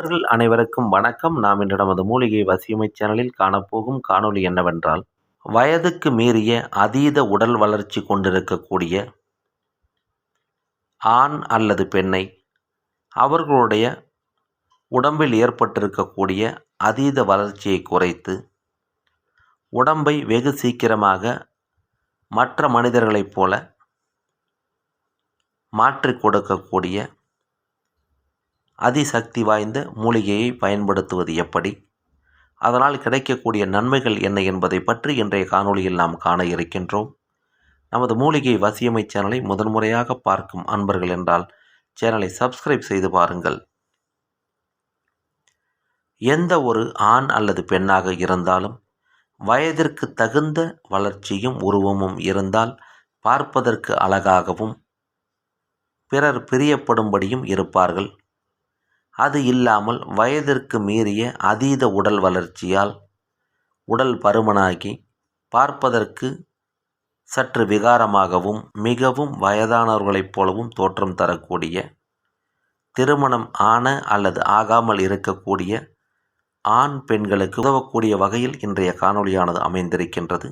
நண்பர்கள் அனைவருக்கும் வணக்கம். நாம் இன்று நமது மூலிகை வசியமை சேனலில் காணப்போகும் காணொளி என்னவென்றால் வயதுக்கு மீறிய அதீத உடல் வளர்ச்சி கொண்டிருக்கக்கூடிய ஆண் அல்லது பெண்ணை அவர்களுடைய உடம்பில் ஏற்பட்டிருக்கக்கூடிய அதீத வளர்ச்சியை குறைத்து உடம்பை வெகு சீக்கிரமாக மற்ற மனிதர்களைப் போல மாற்றிக் கொடுக்கக்கூடிய அதிசக்தி வாய்ந்த மூலிகையை பயன்படுத்துவது எப்படி? அதனால் கிடைக்கக்கூடிய நன்மைகள் என்ன என்பதை பற்றி இன்றைய காணொளியில் நாம் காண இருக்கின்றோம். நமது மூலிகை வசியமை சேனலை முதன்முறையாக பார்க்கும் அன்பர்கள் என்றால் சேனலை சப்ஸ்கிரைப் செய்து பாருங்கள். எந்த ஒரு ஆண் அல்லது பெண்ணாக இருந்தாலும் வயதிற்கு தகுந்த வளர்ச்சியும் உருவமும் இருந்தால் பார்ப்பதற்கு அழகாகவும் பிறர் பிரியப்படும்படியும் இருப்பார்கள். அது இல்லாமல் வயதிற்கு மீறிய அதீத உடல் வளர்ச்சியால் உடல் பருமனாகி பார்ப்பதற்கு சற்று விகாரமாகவும் மிகவும் வயதானவர்களைப் போலவும் தோற்றம் தரக்கூடிய திருமணம் ஆன அல்லது ஆகாமல் இருக்கக்கூடிய ஆண் பெண்களுக்கு உதவக்கூடிய வகையில் இன்றைய காணொளியானது அமைந்திருக்கின்றது.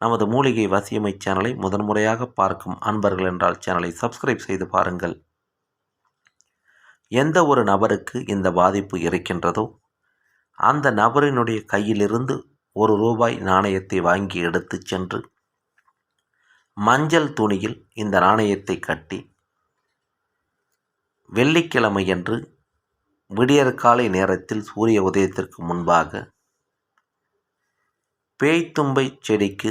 நமது மூலிகை வசியமை சேனலை முதன்முறையாக பார்க்கும் அன்பர்கள் என்றால் சேனலை சப்ஸ்கிரைப் செய்து பாருங்கள். எந்த ஒரு நபருக்கு இந்த பாதிப்பு இருக்கின்றதோ அந்த நபரினுடைய கையிலிருந்து ஒரு ரூபாய் நாணயத்தை வாங்கி எடுத்து சென்று மஞ்சள் துணியில் இந்த நாணயத்தை கட்டி வெள்ளிக்கிழமையன்று விடியற்காலை நேரத்தில் சூரிய உதயத்திற்கு முன்பாக பேய்த்தும்பை செடிக்கு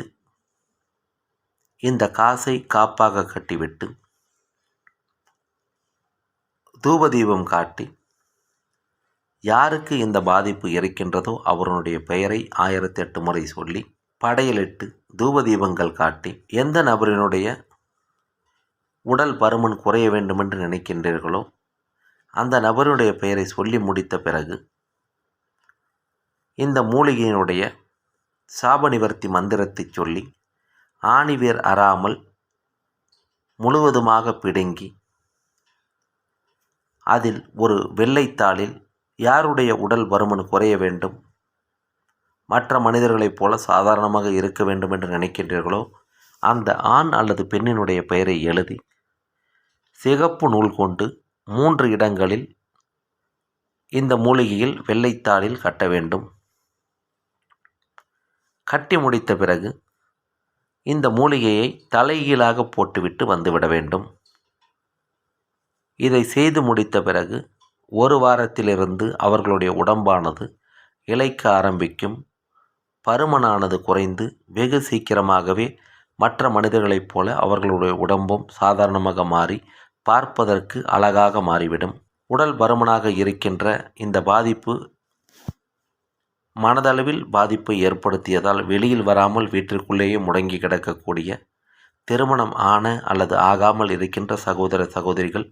இந்த காசை காப்பாக கட்டிவிட்டு தூபதீபம் காட்டி யாருக்கு இந்த பாதிப்பு இருக்கின்றதோ அவருடைய பெயரை ஆயிரத்தி எட்டு முறை சொல்லி படையலிட்டு தூபதீபங்கள் காட்டி எந்த நபரினுடைய உடல் பருமன் குறைய வேண்டுமென்று நினைக்கின்றீர்களோ அந்த நபருடைய பெயரை சொல்லி முடித்த பிறகு இந்த மூலிகையினுடைய சாப நிவர்த்தி மந்திரத்தை சொல்லி ஆணிவேர் அறாமல் முழுவதுமாக பிடுங்கி அதில் ஒரு வெள்ளைத்தாளில் யாருடைய உடல் பருமன் குறைய வேண்டும்? மற்ற மனிதர்களைப் போல சாதாரணமாக இருக்க வேண்டும் என்று நினைக்கின்றீர்களோ? அந்த ஆண் அல்லது பெண்ணினுடைய பெயரை எழுதி சிகப்பு நூல் கொண்டு மூன்று இடங்களில் இந்த மூலிகையில் வெள்ளைத்தாளில் கட்ட வேண்டும். கட்டி முடித்த பிறகு இந்த மூலிகையை தலைகீழாக போட்டுவிட்டு வந்துவிட வேண்டும். இதை செய்து முடித்த பிறகு ஒரு வாரத்திலிருந்து அவர்களுடைய உடம்பானது இழைக்க ஆரம்பிக்கும். பருமனானது குறைந்து வெகு சீக்கிரமாகவே மற்ற மனிதர்களைப் போல அவர்களுடைய உடம்பும் சாதாரணமாக மாறி பார்ப்பதற்கு அழகாக மாறிவிடும். உடல் பருமனாக இருக்கின்ற இந்த பாதிப்பு மனதளவில் பாதிப்பை ஏற்படுத்தியதால் வெளியில் வராமல் வீட்டிற்குள்ளேயே முடங்கி கிடக்கக்கூடிய திருமணம் ஆன அல்லது ஆகாமல் இருக்கின்ற சகோதர சகோதரிகள்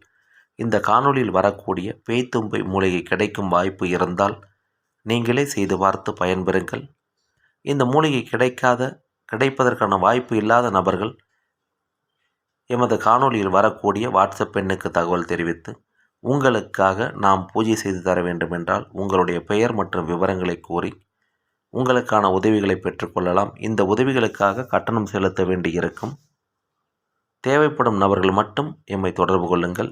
இந்த காணொளியில் வரக்கூடிய பேய்த்தும்பை மூலிகை கிடைக்கும் வாய்ப்பு இருந்தால் நீங்களே செய்து பார்த்து பயன்பெறுங்கள். இந்த மூலிகை கிடைக்காத கிடைப்பதற்கான வாய்ப்பு இல்லாத நபர்கள் எமது காணொளியில் வரக்கூடிய வாட்ஸ்அப் எண்ணுக்கு தகவல் தெரிவித்து உங்களுக்காக நாம் பூஜை செய்து தர வேண்டுமென்றால் உங்களுடைய பெயர் மற்றும் விவரங்களை கூறி உங்களுக்கான உதவிகளை பெற்றுக்கொள்ளலாம் இந்த உதவிகளுக்காக கட்டணம் செலுத்த வேண்டியிருக்கும். தேவைப்படும் நபர்கள் மட்டும் எம்மை தொடர்பு கொள்ளுங்கள்.